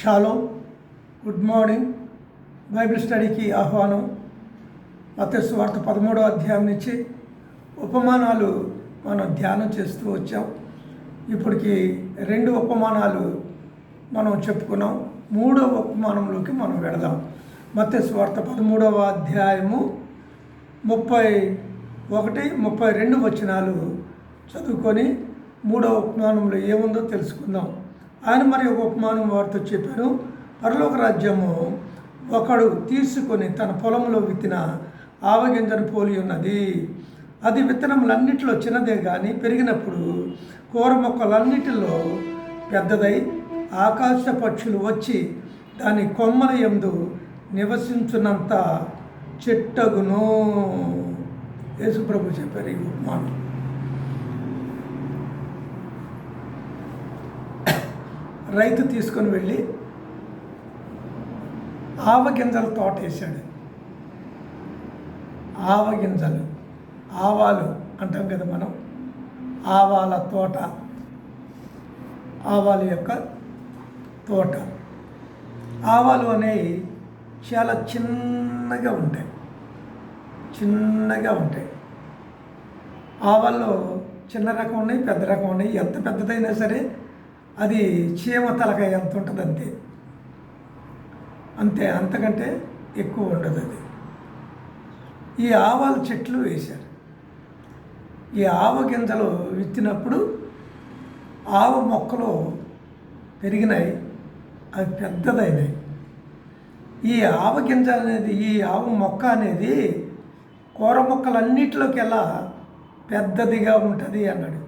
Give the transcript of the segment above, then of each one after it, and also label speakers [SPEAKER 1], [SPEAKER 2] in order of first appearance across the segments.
[SPEAKER 1] Shallow good morning Bible స్టడీకి ఆహ్వానం. మతస్సు వార్త పదమూడో అధ్యాయం నుంచి ఉపమానాలు మనం ధ్యానం చేస్తూ వచ్చాం. ఇప్పటికి రెండు ఉపమానాలు మనం చెప్పుకున్నాం. మూడవ ఉపమానంలోకి మనం వెళదాం. మతస్సు వార్త పదమూడవ అధ్యాయము ముప్పై ఒకటి ముప్పై రెండు వచనాలు చదువుకొని మూడవ ఉపమానంలో ఏముందో తెలుసుకుందాం. ఆయన మరి ఒక ఉపమానం వారితో చెప్పారు. పరలోక రాజ్యము ఒకడు తీసుకొని తన పొలంలో విత్తిన ఆవగింజను పోలి ఉన్నది. అది విత్తనములన్నిటిలో చిన్నదే కానీ పెరిగినప్పుడు కూర మొక్కలన్నిటిలో పెద్దదై ఆకాశ పక్షులు వచ్చి దాని కొమ్మల ఎందు నివసించినంత చెట్టగును. యేసుప్రభు చెప్పారు ఈ ఉపమానం. రైతు తీసుకొని వెళ్ళి ఆవగింజల తోట వేసాడు ఆవగింజలు ఆవాలు అంటాం కదా మనం. ఆవాల తోట ఆవాల యొక్క తోట. ఆవాలు అనేవి చాలా చిన్నగా ఉంటాయి. చిన్నగా ఉంటాయి. ఆవాల్లో చిన్న రకం ఉన్నాయి పెద్ద రకం ఉన్నాయి. ఎంత పెద్దదైనా సరే అది చీమ తలకాయ ఎంత ఉంటుంది అంతే. అంతే అంతకంటే ఎక్కువ ఉండదు అది. ఈ ఆవాల చెట్లు వేశారు. ఈ ఆవ గింజలు విత్తినప్పుడు ఆవ మొక్కలు పెరిగినాయి అవి పెద్దదైనాయి. ఈ ఆవ గింజ అనేది ఈ ఆవ మొక్క అనేది కూర మొక్కలన్నిటిలోకెల్లా పెద్దదిగా ఉంటుంది అన్నాడు.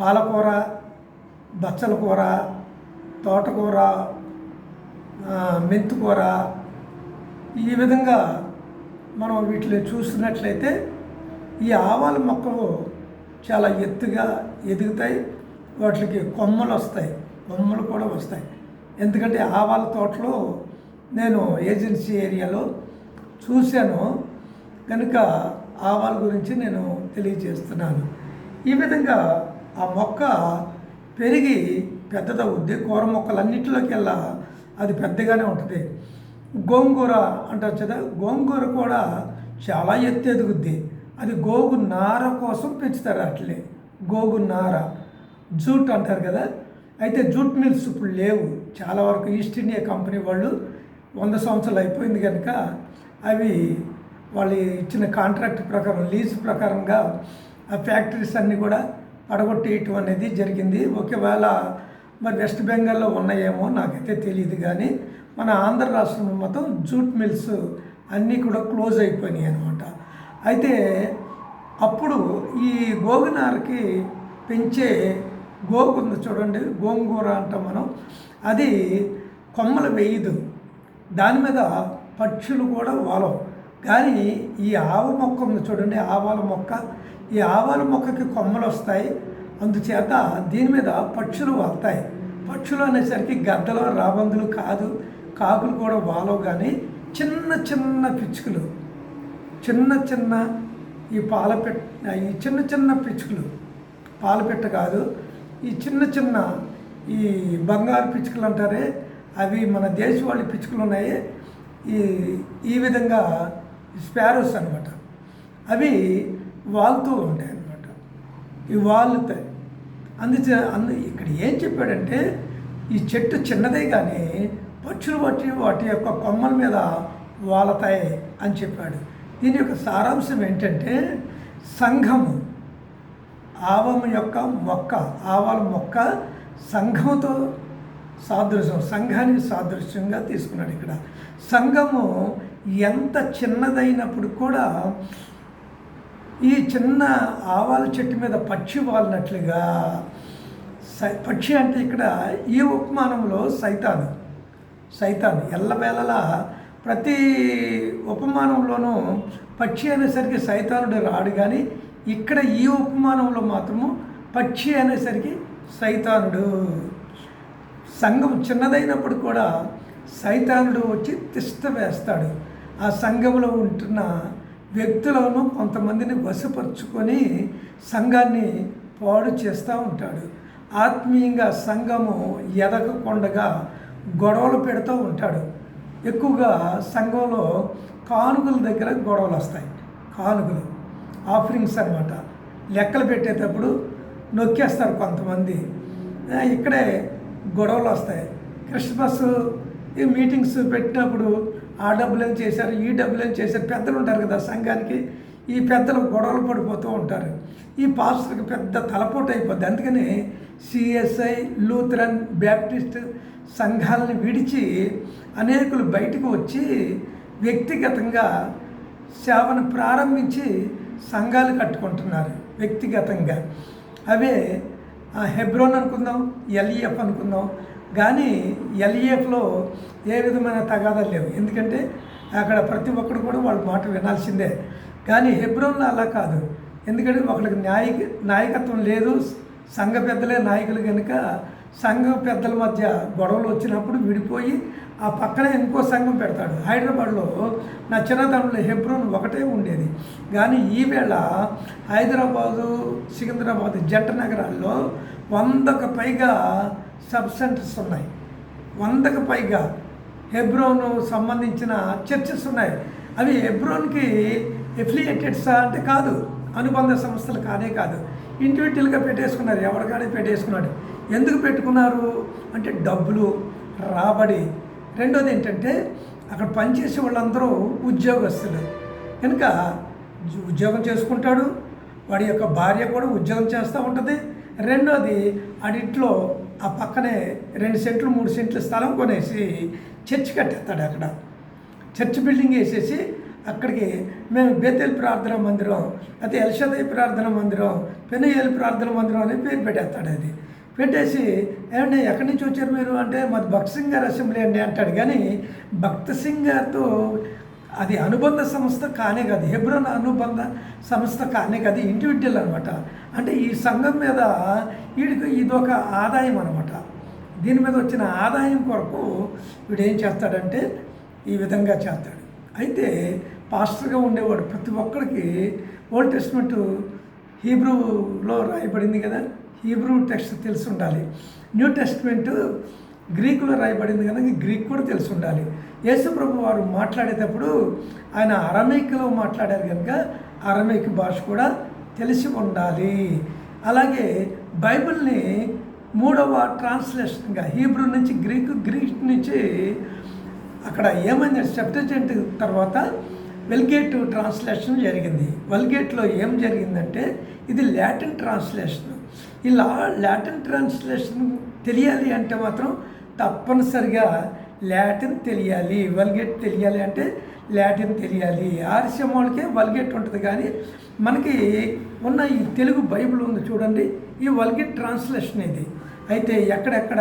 [SPEAKER 1] పాలకూర బచ్చల కూర తోటకూర మెంతికూర ఈ విధంగా మనం వీటిని చూస్తున్నట్లయితే ఈ ఆవాల మొక్కలు చాలా ఎత్తుగా ఎదుగుతాయి. వాటికి కొమ్మలు వస్తాయి. కొమ్మలు కూడా వస్తాయి. ఎందుకంటే ఆవాల తోటలో నేను ఏజెన్సీ ఏరియాలో చూశాను. కనుక ఆవాల గురించి నేను తెలియజేస్తున్నాను. ఈ విధంగా ఆ మొక్క పెరిగి పెద్దదవుద్ది. కూర మొక్కలన్నింటిలోకెల్లా అది పెద్దగానే ఉంటుంది. గోంగూర అంటారు కదా గోంగూర కూడా చాలా ఎత్తు ఎదుగుద్ది. అది గోగు నార కోసం పెంచుతారు అట్లే. గోగు నార. జూట్ అంటారు కదా అయితే జూట్ మిల్స్ ఇప్పుడు లేవు. చాలా వరకు ఈస్ట్ ఇండియా కంపెనీ వాళ్ళు వంద సంవత్సరాలు అయిపోయింది కనుక అవి వాళ్ళు ఇచ్చిన కాంట్రాక్ట్ ప్రకారం లీజ్ ప్రకారంగా ఆ ఫ్యాక్టరీస్ అన్నీ కూడా పడగొట్టేయటం అనేది జరిగింది. ఒకవేళ మరి వెస్ట్ బెంగాల్లో ఉన్నాయేమో నాకైతే తెలియదు కానీ మన ఆంధ్ర రాష్ట్రంలో మొత్తం జూట్ మిల్స్ అన్నీ కూడా క్లోజ్ అయిపోయినాయి అనమాట అయితే అప్పుడు ఈ గోగునారకి పెంచే గోగు ఉంది చూడండి గోంగూర అంటాం మనం. అది కొమ్మలు వేయదు. దాని మీద పక్షులు కూడా వాలవు. కానీ ఈ ఆవు మొక్క ఉంది చూడండి ఆవాల మొక్క. ఈ ఆవాల మొక్కకి కొమ్మలు వస్తాయి. అందుచేత దీని మీద పక్షులు వస్తాయి పక్షులు అనేసరికి గద్దలు రాబందులు కాదు. కాకులు కూడా వాలవు కానీ చిన్న చిన్న పిచ్చుకలు. చిన్న చిన్న ఈ పాలపెట్ ఈ చిన్న చిన్న పిచ్చుకలు. పాలపెట్ట కాదు. ఈ చిన్న చిన్న ఈ బంగారు పిచ్చుకలు అంటారే అవి మన దేశవాళీ పిచ్చుకలు ఉన్నాయి. ఈ ఈ విధంగా స్పారోస్ అనమాట అవి వాళ్తూ ఉంటాయి అన్నమాట ఈ వాలుతాయి అందుచే అందు ఇక్కడ ఏం చెప్పాడంటే ఈ చెట్టు చిన్నదే కానీ పక్షులు బట్టి వాటి యొక్క కొమ్మల మీద వాలతాయి అని చెప్పాడు. దీని యొక్క సారాంశం ఏంటంటే సంఘము ఆవం యొక్క మొక్క ఆవాల మొక్క సంఘముతో సాదృశ్యం సంఘానికి సాదృశ్యంగా తీసుకున్నాడు ఇక్కడ. సంఘము ఎంత చిన్నదైనప్పుడు కూడా ఈ చిన్న ఆవాల చెట్టు మీద పక్షి వాలినట్లుగా పక్షి అంటే ఇక్కడ ఈ ఉపమానంలో సైతాను. సైతాన్ ఎల్లవేళలా ప్రతి ఉపమానంలోనూ పక్షి అనేసరికి సైతానుడు రాడు కానీ ఇక్కడ ఈ ఉపమానంలో మాత్రము పక్షి అనేసరికి సైతానుడు. సంఘం చిన్నదైనప్పుడు కూడా సైతానుడు వచ్చి తిష్ట వేస్తాడు. ఆ సంఘంలో ఉంటున్న వ్యక్తులను కొంతమందిని వశపరుచుకొని సంఘాన్ని పాడు చేస్తూ ఉంటాడు. ఆత్మీయంగా సంఘము ఎదగకుండగా గొడవలు పెడుతూ ఉంటాడు. ఎక్కువగా సంఘంలో కానుకల దగ్గర గొడవలు వస్తాయి. కానుకలు ఆఫరింగ్స్ అనమాట లెక్కలు పెట్టేటప్పుడు నొక్కేస్తారు కొంతమంది. ఇక్కడే గొడవలు వస్తాయి. క్రిస్మస్ ఈ మీటింగ్స్ పెట్టినప్పుడు ఆ డబ్బులు ఏం చేశారు ఈ డబ్బులు ఏం చేశారు పెద్దలు ఉంటారు కదా సంఘానికి ఈ పెద్దలు గొడవలు పడిపోతూ ఉంటారు. ఈ పాస్టర్కి పెద్ద తలపోటు అయిపోద్ది. అందుకని సిఎస్ఐ లూథరన్ బ్యాప్టిస్ట్ సంఘాలను విడిచి అనేకులు బయటకు వచ్చి వ్యక్తిగతంగా సేవను ప్రారంభించి సంఘాలు కట్టుకుంటున్నారు వ్యక్తిగతంగా. అవే హెబ్రోన్ అనుకుందాం ఎల్ఈఎఫ్ అనుకుందాం కానీ ఎల్ఈఎఫ్లో ఏ విధమైన తగాదాలు లేవు. ఎందుకంటే అక్కడ ప్రతి ఒక్కరు కూడా వాళ్ళ మాట వినాల్సిందే. కానీ హెబ్రోన్లో అలా కాదు. ఎందుకంటే ఒకరికి న్యాయ నాయకత్వం లేదు సంఘ పెద్దలే నాయకులు కనుక సంఘ పెద్దల మధ్య గొడవలు వచ్చినప్పుడు విడిపోయి ఆ పక్కనే ఇంకో సంఘం పెడతాడు. హైదరాబాద్లో నా చిన్నతనంలో హెబ్రోన్ ఒకటే ఉండేది. కానీ ఈవేళ హైదరాబాదు సికింద్రాబాద్ జంట నగరాల్లో వందకు పైగా సబ్ సెంటర్స్ ఉన్నాయి. వందకు పైగా హెబ్రోను సంబంధించిన చర్చెస్ ఉన్నాయి. అవి హెబ్రోన్కి ఎఫిలియేటెడ్సా అంటే కాదు అనుబంధ సంస్థలు కానే కాదు. ఇండివిజువల్గా పెట్టేసుకున్నారు. ఎవరికాడే పెట్టేసుకున్నాడు? ఎందుకు పెట్టుకున్నారు? అంటే డబ్బులు రాబడి. రెండోది ఏంటంటే అక్కడ పనిచేసే వాళ్ళందరూ ఉద్యోగస్తులు. కనుక ఉద్యోగం చేసుకుంటాడు. వాడి యొక్క భార్య కూడా ఉద్యోగం చేస్తూ ఉంటుంది. రెండోది అడిట్లో ఆ పక్కనే రెండు సెంట్లు మూడు సెంట్ల స్థలం కొనేసి చర్చి కట్టేస్తాడు అక్కడ. చర్చ్ బిల్డింగ్ వేసేసి అక్కడికి మేము బేతేల్ ప్రార్థన మందిరం అయితే ఎల్షదయ్ ప్రార్థన మందిరం పెనయ్యలు ప్రార్థన మందిరం అని పేరు పెట్టేస్తాడు అది. పెట్టేసి ఏమండి ఎక్కడి నుంచి వచ్చారు మీరు? అంటే మాది భక్త సింగ్ గారి అసెంబ్లీ అండి అంటాడు. కానీ భక్త సింగ్ గారితో అది అనుబంధ సంస్థ కానే కాదు. హెబ్రోన్ అనుబంధ సంస్థ కానే కాదు. ఇండివిజువల్ అనమాట అంటే ఈ సంఘం మీద వీడికి ఇదొక ఆదాయం అనమాట దీని మీద వచ్చిన ఆదాయం కొరకు వీడు ఏం చేస్తాడంటే ఈ విధంగా చేస్తాడు. అయితే పాస్టర్గా ఉండేవాడు ప్రతి ఒక్కరికి ఓల్డ్ టెస్ట్మెంట్ హీబ్రూలో రాయబడింది కదా. హీబ్రూ టెక్స్ట్ తెలిసి ఉండాలి. న్యూ టెస్ట్మెంట్ గ్రీకులో రాయబడింది కనుక గ్రీక్ కూడా తెలిసి ఉండాలి యేసుప్రభు వారు మాట్లాడేటప్పుడు ఆయన అరమేక్లో మాట్లాడారు కనుక అరమేక్ భాష కూడా తెలిసి ఉండాలి. అలాగే బైబిల్ని మూడవ ట్రాన్స్లేషన్గా హీబ్రూ నుంచి గ్రీక్ గ్రీక్ నుంచి అక్కడ ఏమైంది సెప్టజెంట్ తర్వాత వెల్గేట్ ట్రాన్స్లేషన్ జరిగింది. వెల్గేట్లో ఏం జరిగిందంటే ఇది లాటిన్ ట్రాన్స్లేషన్. ఇలా లాటిన్ ట్రాన్స్లేషన్ తెలియాలి అంటే మాత్రం తప్పనిసరిగా లాటిన్ తెలియాలి వల్గేట్ తెలియాలి అంటే లాటిన్ తెలియాలి. ఆర్సిఎం వాళ్ళకే వల్గేట్ ఉంటుంది కానీ మనకి ఉన్న ఈ తెలుగు బైబిల్ ఉంది చూడండి. ఈ వల్గేట్ ట్రాన్స్లేషన్ ఇది. అయితే ఎక్కడెక్కడ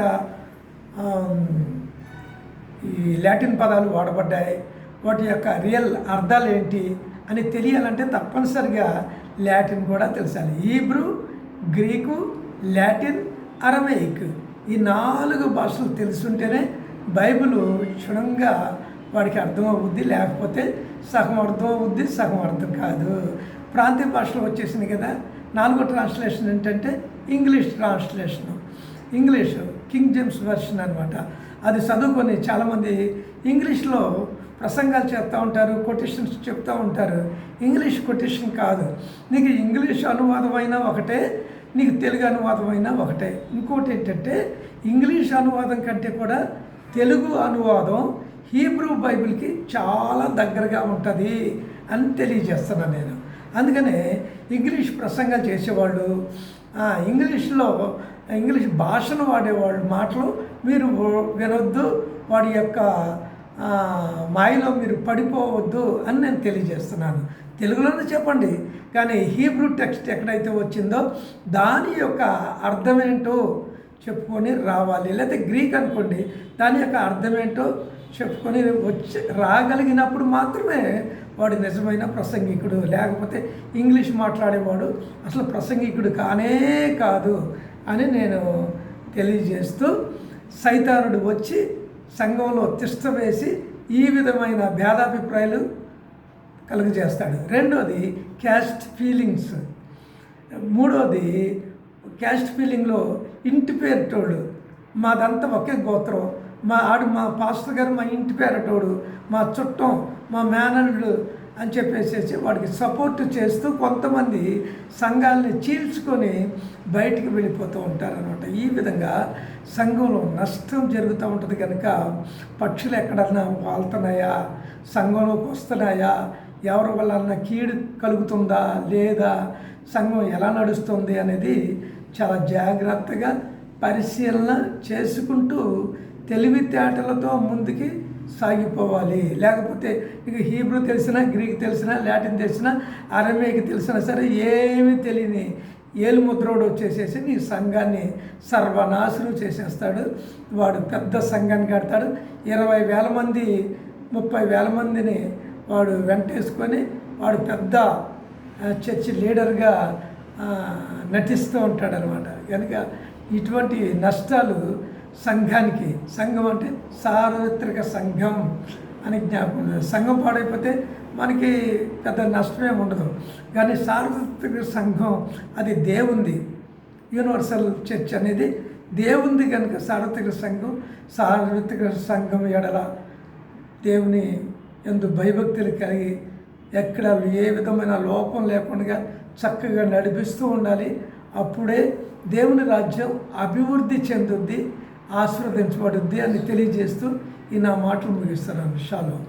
[SPEAKER 1] ఈ లాటిన్ పదాలు వాడబడ్డాయి వాటి యొక్క రియల్ అర్థాలు ఏంటి అని తెలియాలంటే తప్పనిసరిగా లాటిన్ కూడా తెలిసాలి. ఈబ్రూ గ్రీకు లాటిన్ అరమైక్ ఈ నాలుగు భాషలు తెలుసుంటేనే బైబిల్ క్షుణ్ణంగా వాడికి అర్థం అవుద్ది లేకపోతే సగం అర్థం అవుద్ది సగం అర్థం కాదు. ప్రాంతీయ భాషలో వచ్చేసింది కదా నాలుగో ట్రాన్స్లేషన్ ఏంటంటే English translation. English King James version అనమాట అది చదువుకొని చాలామంది ఇంగ్లీష్లో ప్రసంగాలు చెప్తూ ఉంటారు కొటేషన్స్ చెప్తూ ఉంటారు. ఇంగ్లీష్ కొటేషన్ కాదు. నీకు ఇంగ్లీష్ అనువాదం అయినా ఒకటే నీకు తెలుగు అనువాదం అయినా ఒకటే. ఇంకోటి ఏంటంటే ఇంగ్లీష్ అనువాదం కంటే కూడా తెలుగు అనువాదం హీబ్రూ బైబిల్కి చాలా దగ్గరగా ఉంటుంది అని తెలియజేస్తున్నాను నేను. అందుకనే ఇంగ్లీష్ ప్రసంగాలు చేసేవాళ్ళు ఇంగ్లీష్లో ఇంగ్లీష్ భాషను వాడేవాళ్ళు మాటలు మీరు వినొద్దు వాడి యొక్క మాయలో మీరు పడిపోవద్దు అని నేను తెలియజేస్తున్నాను. తెలుగులోనే చెప్పండి. కానీ హీబ్రూ టెక్స్ట్ ఎక్కడైతే వచ్చిందో దాని యొక్క అర్థం ఏంటో చెప్పుకొని రావాలి. లేకపోతే గ్రీక్ అనుకోండి దాని యొక్క అర్థం ఏంటో చెప్పుకొని వచ్చి రాగలిగినప్పుడు మాత్రమే వాడు నిజమైన ప్రసంగికుడు. లేకపోతే ఇంగ్లీష్ మాట్లాడేవాడు అసలు ప్రసంగికుడు కానే కాదు అని నేను తెలియజేస్తూ సైతానుడు వచ్చి సంఘంలో తిష్టవేసి ఈ విధమైన భేదాభిప్రాయాలు కలుగజేస్తాడు. రెండోది క్యాస్ట్ ఫీలింగ్స్ మూడోది క్యాస్ట్ ఫీలింగ్లో ఇంటి పేరుటోళ్ళు మాదంతా ఒకే గోత్రం. మా ఆడు మా పాస్టర్ గారు మా ఇంటి పేరటోడు. మా చుట్టం మా మేనల్లుడు అని చెప్పేసేసి వాడికి సపోర్ట్ చేస్తూ కొంతమంది సంఘాలని చీల్చుకొని బయటికి వెళ్ళిపోతూ ఉంటారనమాట ఈ విధంగా సంఘంలో నష్టం జరుగుతూ ఉంటుంది కనుక పక్షులు ఎక్కడన్నా వాళ్తున్నాయా? సంఘంలోకి వస్తున్నాయా? ఎవరి వల్ల కీడు కలుగుతుందా లేదా సంఘం ఎలా నడుస్తుంది అనేది చాలా జాగ్రత్తగా పరిశీలన చేసుకుంటూ తెలివితేటలతో ముందుకి సాగిపోవాలి. లేకపోతే ఇక హీబ్రూ తెలిసినా గ్రీక్ తెలిసినా లాటిన్ తెలిసినా అరమేకి తెలిసినా సరే ఏమీ తెలియని ఏలుముద్రోడు వచ్చేసేసి నీ సంఘాన్ని సర్వనాశనం చేసేస్తాడు. వాడు పెద్ద సంఘాన్ని కడతాడు. ఇరవై వేల మంది ముప్పై వేల మందిని వాడు వెంటేసుకొని వాడు పెద్ద చర్చి లీడర్గా నటిస్తూ ఉంటాడనమాట కనుక ఇటువంటి నష్టాలు సంఘానికి సంఘం అంటే సార్వత్రిక సంఘం అని జ్ఞాపకం సంఘం పాడైపోతే మనకి పెద్ద నష్టమే ఉండదు. కానీ సార్వత్రిక సంఘం అది దేవుంది. యూనివర్సల్ చర్చ్ అనేది దేవుంది కనుక సార్వత్రిక సంఘం సార్వత్రిక సంఘం ఎడల దేవుని ఎందు భయభక్తులు కలిగి ఎక్కడ ఏ విధమైన లోపం లేకుండా చక్కగా నడిపిస్తూ ఉండాలి. అప్పుడే దేవుని రాజ్యం అభివృద్ధి చెందుద్ది ఆశీర్వదించబడుద్ది అని తెలియజేస్తూ ఈ నా మాటలు ముగిస్తున్నాను. షాలో.